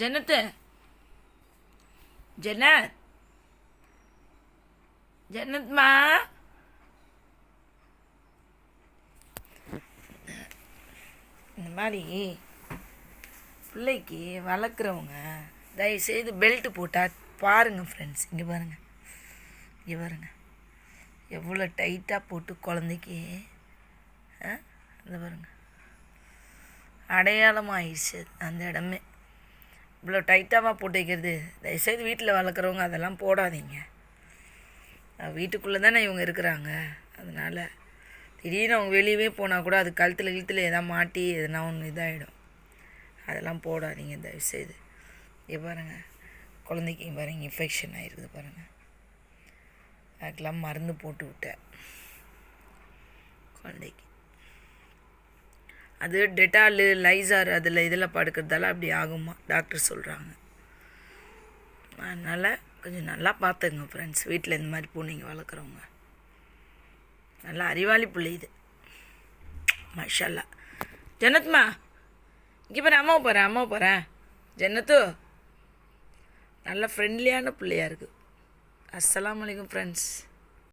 ஜன்னத்து. ஜன்னத். ஜன்னத்மா. இந்த மாதிரி பிள்ளைக்கு வளர்க்குறவங்க தயவுசெய்து பெல்ட்டு போட்டால் பாருங்கள் ஃப்ரெண்ட்ஸ் இங்கே பாருங்கள் இங்கே பாருங்கள் எவ்வளோ டைட்டாக போட்டு குழந்தைக்கு ஆ? இந்த பாருங்கள் அடையாளமாகிடுச்சு ஆயிடுச்சு அந்த இடமே. இவ்வளோ டைட்டாக போட்டு வைக்கிறது. தயவுசெய்து வீட்டில் வளர்க்குறவங்க அதெல்லாம் போடாதீங்க. வீட்டுக்குள்ளே தானே இவங்க இருக்கிறாங்க. அதனால் திடீர்னு அவங்க வெளியவே போனால் கூட அது கழுத்தில் கழுத்தில் எதாவது மாட்டி எதுனா ஒன்று இதாகிடும் அதெல்லாம் போடாதீங்க தயவுசெய்து. இங்கே பாருங்கள் குழந்தைக்கு பாருங்கள் இன்ஃபெக்ஷன் ஆகிருக்குது பாருங்கள் அதுக்கெல்லாம் மருந்து போட்டு விட்டேன். குழந்தைக்கு. அது டெட்டாலு லைசார் அதில் இதில் படுக்கிறதால அப்படி ஆகுமா? டாக்டர் சொல்கிறாங்க அதனால் கொஞ்சம் நல்லா பார்த்துங்க ஃப்ரெண்ட்ஸ் வீட்டில் இந்த மாதிரி பூனைங்க வளர்க்குறவங்க. நல்லா அறிவாளி பிள்ளை இது. மஷாலா ஜன்னத்மா இங்கே பாரு அம்மாவை போகிறேன் அம்மாவை போகிறேன் ஜன்னத்து நல்ல ஃப்ரெண்ட்லியான பிள்ளையாக இருக்குது அஸ்லாம் வலைக்கம் ஃப்ரெண்ட்ஸ்